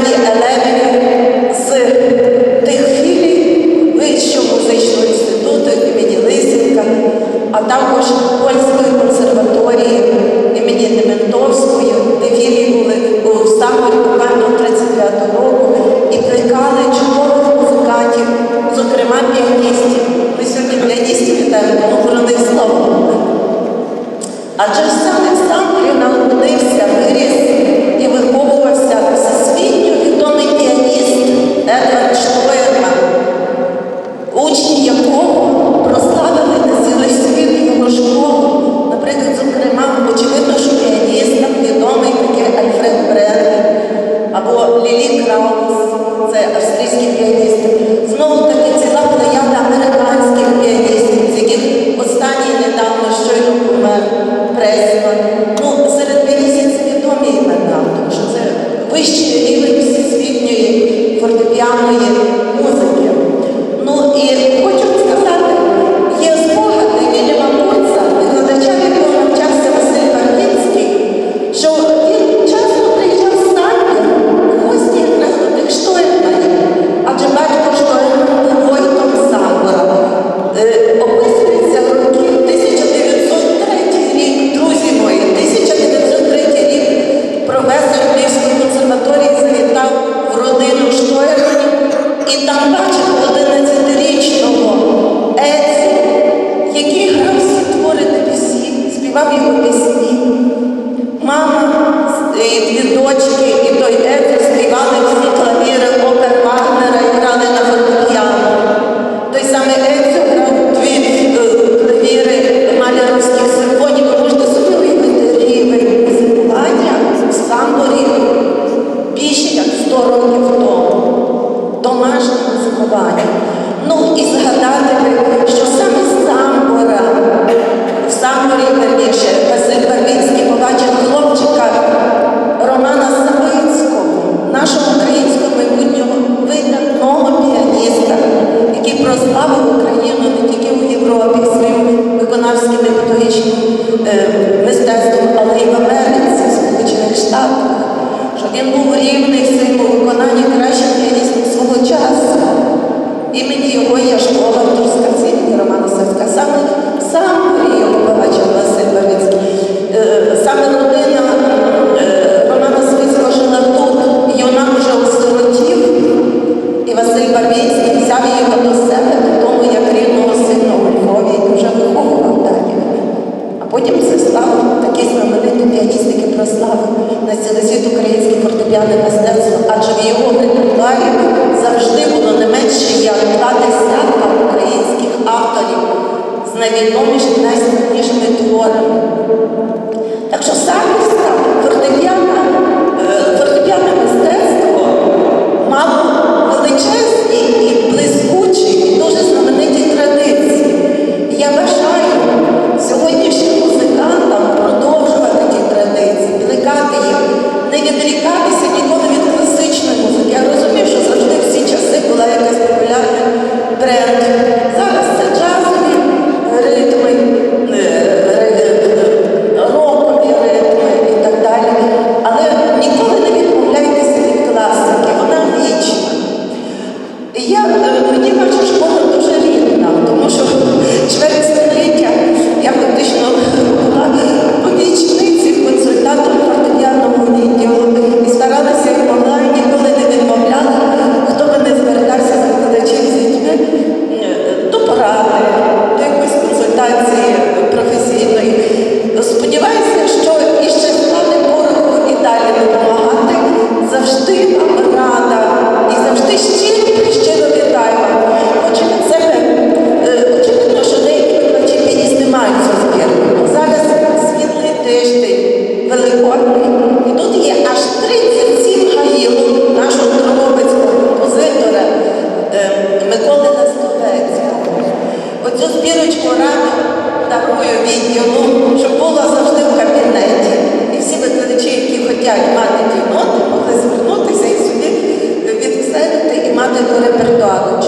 починаючи елементів з тих філій Вищого музичного інституту імені Лисенка, а також польської консерваторії імені Дементовської, де філії були у Ставрі певно 39 року і плекали чудових музикантів, зокрема піаністів. Ми сьогодні піаністів вітаємо, тому вони слава. Адже все. noite que сьогоднішнім е, мистецтвом, але й в Америці, в Сполучених Штатах, що він був рівний в своєму виконанні кращим піаністом свого часу. Імені його є школа в Турськарці Романа Савська. Саме сам його побачив Василь Барицький. Е, саме родина е, Романа Савицького жила тут, і вона вже осиротів, і Василь Барвінський взяв її до років це став такі знамениті піанісники прослави на цілий світ українське фортепіане мистецтво, адже в його репертуарі завжди було не менше як два десятка українських авторів з найвідомішими найсмітнішими творами. Так що саме літературного репертуару.